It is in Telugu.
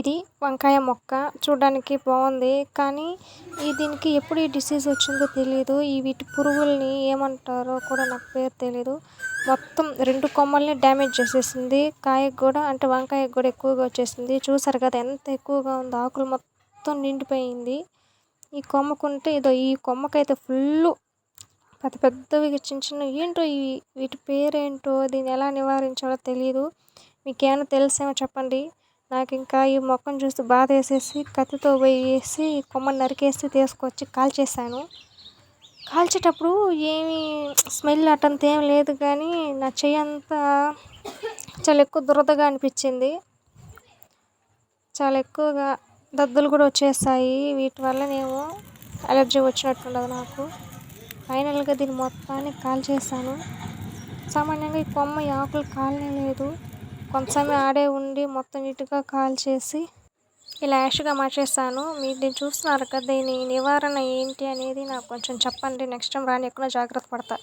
ఇది వంకాయ మొక్క. చూడడానికి బాగుంది. కానీ ఈ దీనికి ఎప్పుడు ఈ డిసీజ్ వచ్చిందో తెలియదు ఈ వీటి పురుగుల్ని ఏమంటారో కూడా నాకు పేరు తెలియదు మొత్తం రెండు కొమ్మల్ని డ్యామేజ్ చేసేసింది. కాయకు కూడా అంటే వంకాయకు కూడా ఎక్కువగా వచ్చేసింది. చూసారు కదా ఎంత ఎక్కువగా ఉందో. ఆకులు మొత్తం నిండిపోయింది. ఈ కొమ్మకుంటే ఇదో ఈ కొమ్మకైతే ఫుల్ పెద్ద పెద్దవి చిన్న చిన్న ఏంటో ఇవి వీటి పేరేంటో దీన్ని ఎలా నివారించాలో తెలియదు మీకు ఏమైనా తెలిసేమో చెప్పండి. నాకు ఇంకా ఈ మొక్కను చూసి బాధ వేసేసి కత్తితో పోయేసి కొమ్మని నరికేసి తీసుకొచ్చి కాల్చేసాను కాల్చేటప్పుడు ఏమీ స్మెల్ అటంత ఏం లేదు కానీ నా చెయ్యి అంతా చాలా ఎక్కువ దురదగా అనిపించింది. చాలా ఎక్కువగా దద్దులు కూడా వచ్చేసాయి. వీటి వల్ల నేను అలర్జీ వచ్చినట్టుండదు నాకు. ఫైనల్గా దీన్ని మొత్తాన్ని కాల్చేసాను సామాన్యంగా ఈ కొమ్మ ఈ ఆకులు లేదు. కొంచెం ఆడే ఉండి మొత్తం నీట్గా కాల్చేసి ఇలా యాష్గా మార్చేస్తాను. మీరు నేను చూస్తున్నారు కదా దీని నివారణ ఏంటి అనేది నాకు కొంచెం చెప్పండి. నెక్స్ట్ టైం రానియకుండా జాగ్రత్త పడతా.